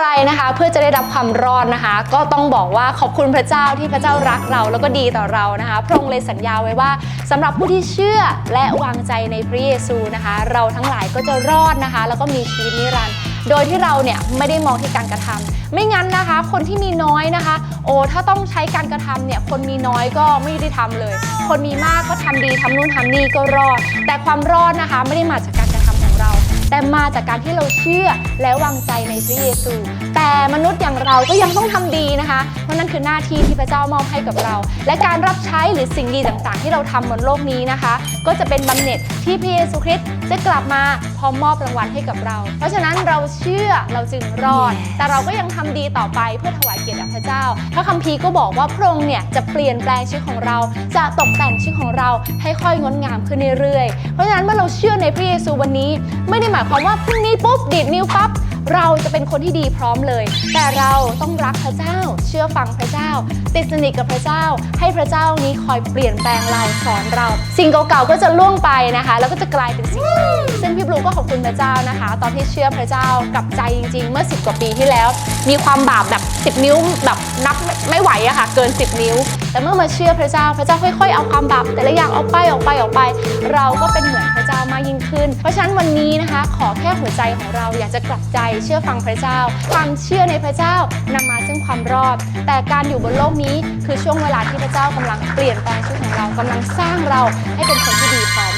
อะไรนะคะ เพื่อจะได้รับความรอดนะคะ ก็ต้องบอกว่าขอบคุณพระเจ้าที่พระเจ้ารักเราแล้วก็ดีต่อเรานะคะ พระองค์เลยสัญญาไว้ว่าสำหรับผู้ที่เชื่อและวางใจในพระเยซูนะคะ เราทั้งหลายก็จะรอดนะคะ แล้วก็มีชีวิตนิรันดร์โดยที่เราเนี่ยไม่ได้มองที่การกระทำไม่งั้นนะคะ คนที่มีน้อยนะคะ โอ้ถ้าต้องใช้การกระทำเนี่ยคนมีน้อยก็ไม่ได้ทำเลย คนมีมากก็ทำดีทำนู่นทำนี่ก็รอด แต่ความรอดนะคะไม่ได้มาจากการกระทำของเรา แต่มาจากการที่เราเชื่อและวางใจในพระเยซู แต่มนุษย์อย่างเราก็ยังต้องทำดีนะคะ เพราะนั่นคือหน้าที่ที่พระเจ้ามอบให้กับเรา และการรับใช้หรือสิ่งดีต่างๆ ที่เราทำบนโลกนี้นะคะ ก็จะเป็นบำเหน็จที่พระเยซูคริสต์จะกลับมาพร้อมมอบรางวัลให้กับเรา เพราะฉะนั้นเราเชื่อเราจึงรอด แต่เราก็ยังทำดีต่อไปเพื่อถวายเกียรติแด่พระเจ้า พระคัมภีร์ก็บอกว่าพระองค์เนี่ยจะเปลี่ยนแปลงชีวิตของเรา จะตกแต่งชีวิตของเราให้ค่อยงดงามขึ้นเรื่อยๆ เพราะฉะนั้นเมื่อเราเชื่อในพระเยซูวันนี้ ไม่ได้หมายความว่าพรุ่งนี้ปุ๊บดีดนิ้วปั๊บ เราจะเป็นคนที่ดีพร้อมเลย แต่เราต้องรักพระเจ้า เชื่อฟังพระเจ้า ติดสนิทกับพระเจ้า ให้พระเจ้านี้คอยเปลี่ยนแปลงเราสอนเรา สิ่งเก่าๆก็จะล่วงไปนะคะ แล้วก็จะกลายเป็นสิ่งใหม่ซึ่งพี่บลูก็ขอบคุณพระเจ้านะคะ ตอนที่เชื่อพระเจ้ากับใจจริง ๆ เมื่อ 10 กว่าปีที่แล้ว มีความบาปแบบ 10 นิ้วแบบนับไม่ไหวอะค่ะ เกิน 10 นิ้ว แต่เมื่อมาเชื่อพระเจ้าพระเจ้าค่อย ๆ เอาความบาปแต่ละอย่างออกไปออกไปออกไป เราก็เป็นเหมือน เรามากยิ่งขึ้น เพราะฉะนั้นวันนี้นะคะ ขอแค่หัวใจของเราอยากจะกลับใจเชื่อฟังพระเจ้า ความเชื่อในพระเจ้านำมาซึ่งความรอด แต่การอยู่บนโลกนี้คือช่วงเวลาที่พระเจ้ากำลังเปลี่ยนแปลงชีวิตของเรากำลังสร้างเราให้เป็นคนที่ดีพร้อ